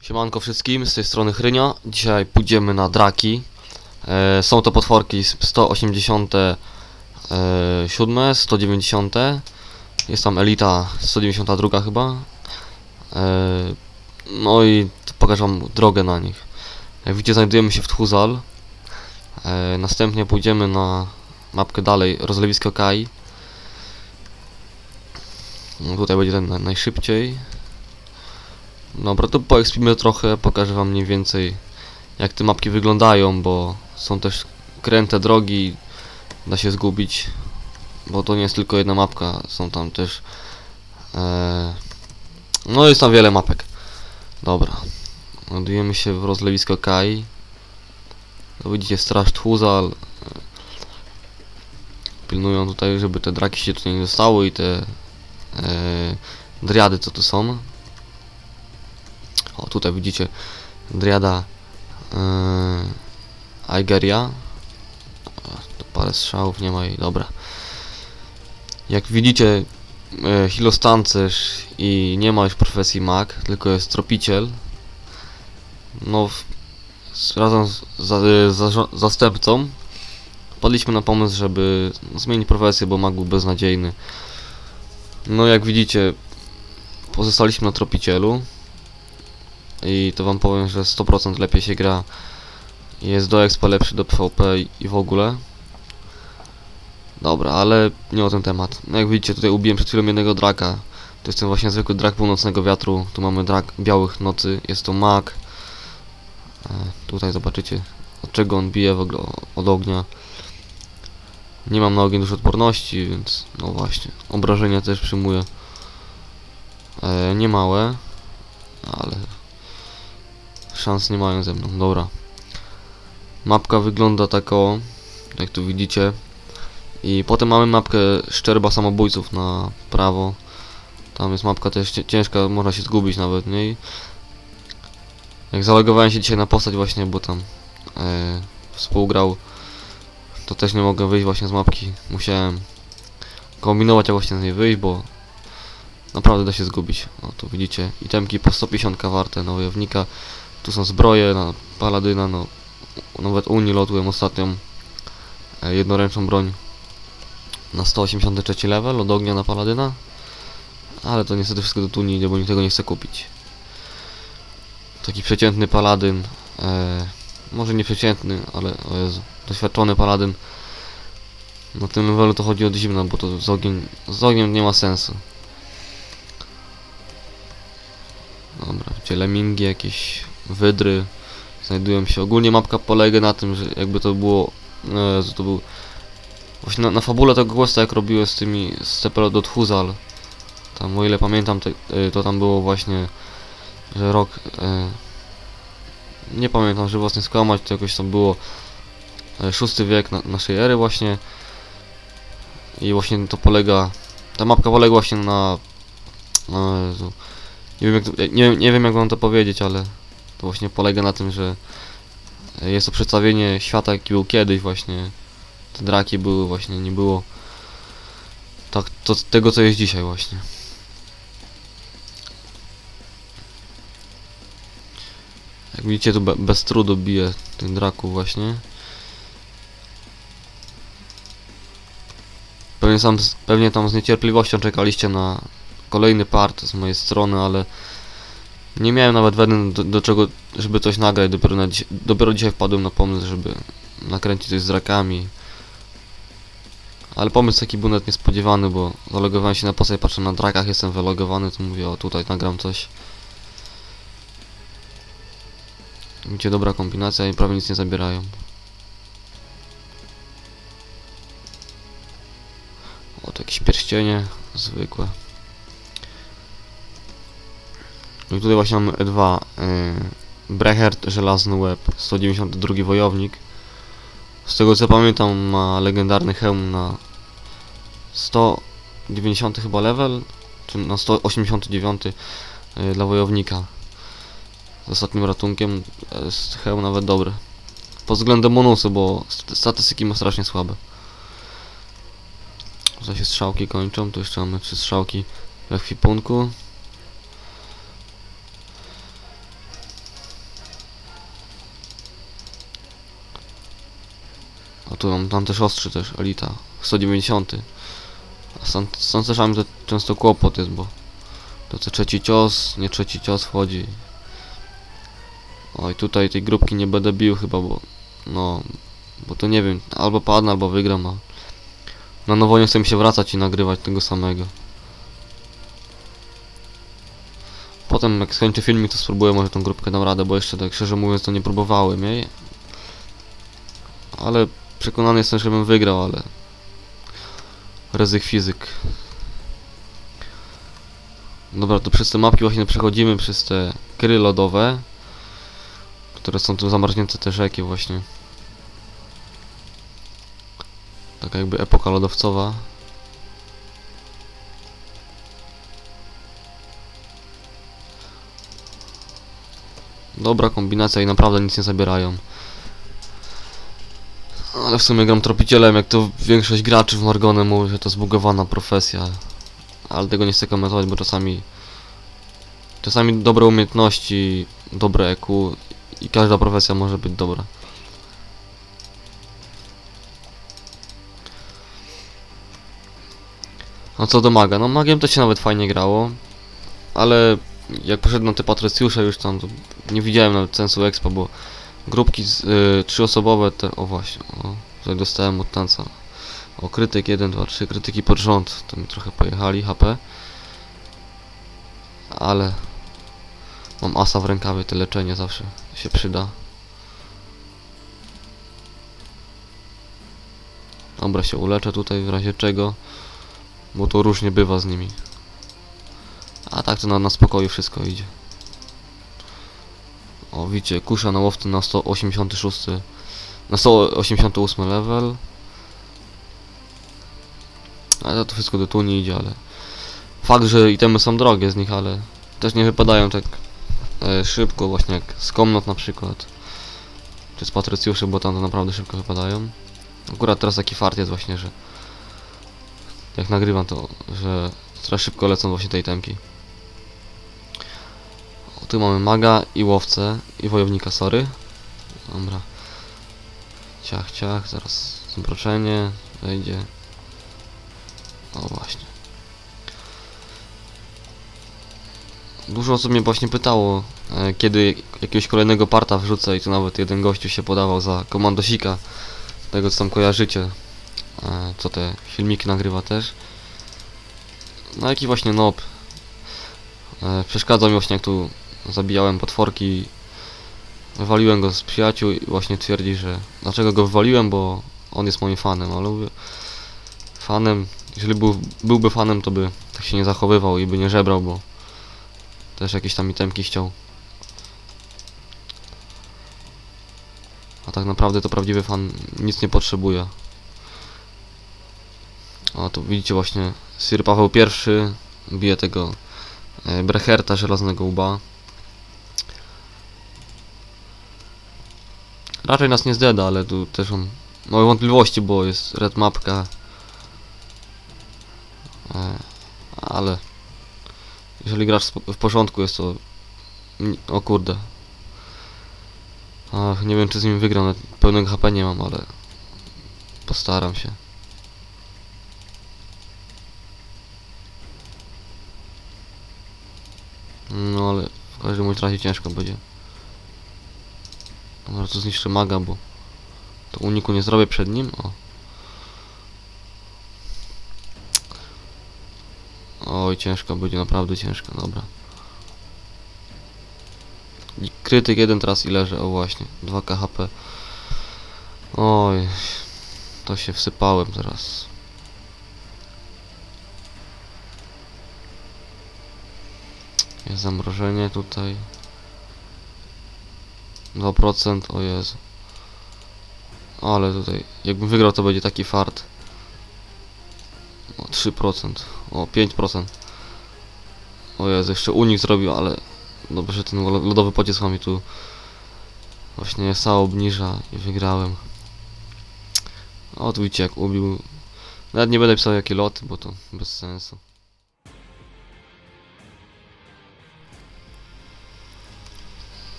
Siemanko wszystkim, z tej strony Chrynia. Dzisiaj pójdziemy na draki. E, są to potworki z 187, 190. Jest tam elita 192 chyba. E, no i pokażę wam drogę na nich. Jak widzicie znajdujemy się w Tchuzal. E, następnie pójdziemy na mapkę dalej, rozlewisko Kai. No, tutaj będzie ten na- najszybciej. Dobra, to poekspimy trochę, pokażę wam mniej więcej jak te mapki wyglądają, bo są też kręte drogi, da się zgubić, bo to nie jest tylko jedna mapka, są tam też e, no jest tam wiele mapek. Dobra, ładujemy się w rozlewisko Kai. To widzicie straż Tchuzal. e, Pilnują tutaj, żeby te draki się tutaj nie dostały i te e, driady co tu są. O, tutaj widzicie driada yy, Aigeria. O, To parę strzałów nie ma i dobra. Jak widzicie, yy, hilostancerz i nie ma już profesji mag, tylko jest tropiciel. No, w, z, razem z zarzo- zastępcą wpadliśmy na pomysł, żeby zmienić profesję, bo mag był beznadziejny. No, jak widzicie, pozostaliśmy na tropicielu. I to wam powiem, że 100% lepiej się gra. Jest do expa lepszy do PvP i- w ogóle. Dobra, ale nie o ten temat. No jak widzicie, tutaj ubiłem przed chwilą jednego draka. To jest ten właśnie zwykły drak północnego wiatru. Tu mamy drak białych nocy. Jest to mag. E, tutaj zobaczycie od czego on bije w ogóle od ognia. Nie mam na ogień dużo odporności, więc no właśnie. Obrażenia też przyjmuję. E, nie małe, ale szans nie mają ze mną, dobra. Mapka wygląda tak o, jak tu widzicie. I potem mamy mapkę szczerba samobójców na prawo. Tam jest mapka też ciężka, można się zgubić nawet w niej. Jak zalogowałem się dzisiaj na postać właśnie, bo tam e, współgrał, to też nie mogę wyjść właśnie z mapki. Musiałem kombinować jak właśnie z niej wyjść, bo naprawdę da się zgubić. O, tu widzicie itemki po 150 warte na wojownika. Tu są zbroje na paladyna, no nawet Unii lotułem ostatnią e, jednoręczną broń na 183 level od ognia na paladyna. Ale to niestety wszystko do Tuni idzie, bo nikt tego nie chce kupić. Taki przeciętny paladyn, e, może nie przeciętny, ale o Jezu, doświadczony paladyn. Na tym levelu to chodzi od zimna, bo to z, ogiem, z ogniem nie ma sensu. Dobra, gdzie lemingi, jakieś wydry znajdują się. Ogólnie mapka polega na tym, że jakby to było... No Jezu, to był... Właśnie na, na fabule tego questa jak robiłem z tymi... z do Tchuzal. Tam o ile pamiętam, to, y, to tam było właśnie... Że rok... y, Nie pamiętam, żeby was nie skłamać, to jakoś tam było... Szósty wiek na, naszej ery właśnie. I właśnie to polega... Ta mapka polega właśnie na... No Jezu. Nie wiem, jak nie, nie wiem jak wam to powiedzieć, ale to właśnie polega na tym, że jest to przedstawienie świata jaki był kiedyś właśnie. Te draki były właśnie, nie było tak to, tego co jest dzisiaj właśnie. Jak widzicie tu be, bez trudu bije tych draków właśnie. Pewnie, sam, pewnie tam z niecierpliwością czekaliście na kolejny part z mojej strony, ale nie miałem nawet weny do, do czego, żeby coś nagrać. Dopiero, na, dopiero dzisiaj wpadłem na pomysł, żeby nakręcić coś z drakami. Ale pomysł taki był nawet niespodziewany, bo zalogowałem się na postać, patrzę na drakach, jestem wylogowany, to mówię, o tutaj nagram coś. Widzicie, dobra kombinacja i prawie nic nie zabierają. O, to jakieś pierścienie zwykłe. No i tutaj właśnie mamy E2 yy, Brechert, żelazny łeb, 192 wojownik. Z tego co pamiętam ma legendarny hełm na 190 chyba level, czy na 189 yy, dla wojownika. Z ostatnim ratunkiem jest hełm nawet dobry. Pod względem bonusu, bo st- statystyki ma strasznie słabe. Tutaj się strzałki kończą, tu jeszcze mamy trzy strzałki we kwipunku. Mam tam też ostrzy też, Elita. 190. A z, z tancerzami to często kłopot jest, bo to co trzeci cios, nie trzeci cios wchodzi. Oj, tutaj tej grupki nie będę bił chyba, bo no, bo to nie wiem, albo padnę, albo wygram, a na nowo nie chcę mi się wracać i nagrywać tego samego. Potem jak skończę filmik, to spróbuję może tą grupkę dam radę, bo jeszcze tak szczerze mówiąc to nie próbowałem jej. Ale przekonany jestem, że bym wygrał, ale... Ryzyk fizyk. Dobra, to przez te mapki właśnie przechodzimy przez te kry lodowe, które są tu zamarznięte te rzeki właśnie. Taka jakby epoka lodowcowa. Dobra kombinacja i naprawdę nic nie zabierają. Ale w sumie gram tropicielem, jak to większość graczy w Margonem mówi, że to zbugowana profesja. Ale tego nie chcę komentować, bo czasami... Czasami dobre umiejętności, dobre EQ i każda profesja może być dobra. No co do maga, no magiem to się nawet fajnie grało, ale jak poszedłem na te patrycjusze już tam, to nie widziałem nawet sensu expa, bo grupki z, y, trzyosobowe te, o właśnie, o, tutaj dostałem od tanca. O, krytyk 1, 2, 3, krytyki pod rząd, to mi trochę pojechali HP. Ale mam asa w rękawie, to leczenie zawsze się przyda. Dobra, się uleczę tutaj w razie czego. Bo to różnie bywa z nimi. A tak to na, na spokoju wszystko idzie. O, widzicie, kusza na łowcy na 186. Na 188 level. Ale to wszystko do tu nie idzie, ale... Fakt, że itemy są drogie z nich, ale też nie wypadają tak e, szybko, właśnie jak z komnat na przykład. Czy z patrycjuszy, bo tam to naprawdę szybko wypadają. Akurat teraz taki fart jest właśnie, że jak nagrywam to, że coraz szybko lecą właśnie te itemki. Tu mamy maga i łowcę i wojownika, sorry. Dobra. Ciach, ciach, zaraz zmroczenie wejdzie. O właśnie. Dużo osób mnie właśnie pytało, e, kiedy jakiegoś kolejnego parta wrzucę i tu nawet jeden gościu się podawał za komandosika. Tego co tam kojarzycie. E, co te filmiki nagrywa też. No jaki właśnie nob. E, przeszkadzał mi właśnie jak tu zabijałem potworki. Wywaliłem go z przyjaciół i właśnie twierdzi, że dlaczego go wywaliłem, bo on jest moim fanem, ale mówię, fanem, jeżeli był, byłby fanem, to by tak się nie zachowywał i by nie żebrał, bo też jakieś tam itemki chciał. A tak naprawdę to prawdziwy fan nic nie potrzebuje. O, tu widzicie właśnie Sir Paweł I bije tego e, Brecherta żelaznego łba. Raczej nas nie zdeda, ale tu też on ma wątpliwości, bo jest red mapka. E, ale jeżeli grasz w porządku jest to... O kurde. Ach, nie wiem czy z nim wygram, pełnego HP nie mam, ale... Postaram się. No ale w każdym razie ciężko będzie. To zniszczę maga, bo to uniku nie zrobię przed nim. O. Oj, ciężko będzie, naprawdę ciężko, dobra. Krytyk jeden teraz i leży, o właśnie, 2 KHP. Oj, to się wsypałem teraz. Jest zamrożenie tutaj. 2%, o Jezu. Ale tutaj, jakbym wygrał to będzie taki fart. O 3%, o 5%. O Jezu, jeszcze unik zrobił, ale dobrze, że ten lo- lodowy pocisk mi tu właśnie SAO obniża i wygrałem. O, tu widzicie jak ubił. Nawet nie będę pisał jakie loty, bo to bez sensu.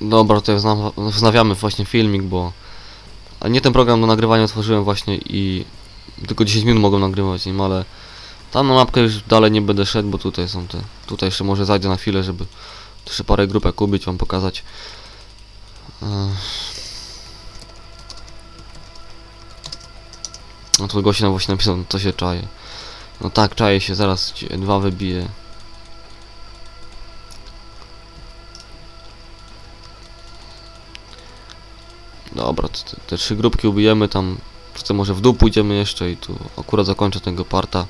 Dobra, to wzna- wznawiamy właśnie filmik, bo A nie ten program do nagrywania otworzyłem właśnie i tylko 10 minut mogą nagrywać nim, ale tam na mapkę już dalej nie będę szedł, bo tutaj są te. Tutaj jeszcze może zajdę na chwilę, żeby jeszcze parę grupek ubić, wam pokazać. No to gość nam właśnie napisał, co się czaje. No tak, czaje się, zaraz dwa wybije. Dobra, te, te trzy grupki ubijemy tam. Może w dół pójdziemy jeszcze i tu akurat zakończę tego parta.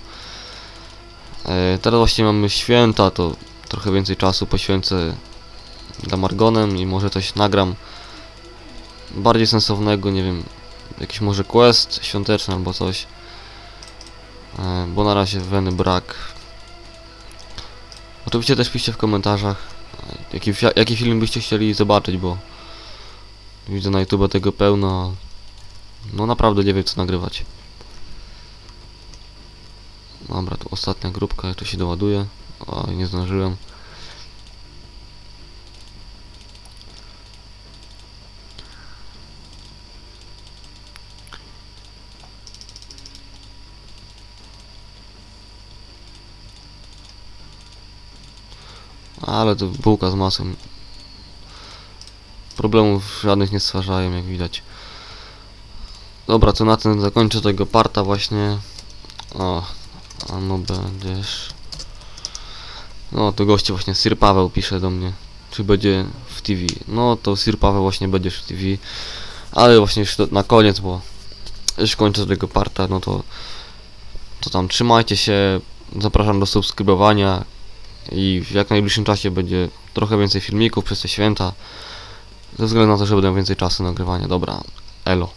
E, teraz właśnie mamy święta, to trochę więcej czasu poświęcę dla Margonem i może coś nagram bardziej sensownego, nie wiem, jakiś może quest świąteczny albo coś. E, bo na razie weny brak. Oczywiście też piszcie w komentarzach, e, jaki, jaki film byście chcieli zobaczyć, bo widzę na YouTube tego pełno. No naprawdę nie wiem co nagrywać. Dobra, tu ostatnia grupka, jeszcze się doładuje. O, nie zdążyłem. Ale to bułka z masłem. Problemów żadnych nie stwarzają, jak widać. Dobra, to na tym zakończę tego parta właśnie. O, no będziesz... No, to goście właśnie Sir Paweł pisze do mnie. Czy będzie w TV? No, to Sir Paweł właśnie będziesz w TV. Ale właśnie już na koniec, bo już kończę tego parta, no to... To tam trzymajcie się. Zapraszam do subskrybowania. I w jak najbliższym czasie będzie trochę więcej filmików przez te święta. Ze względu na to, że będę więcej czasu nagrywania. Dobra, elo.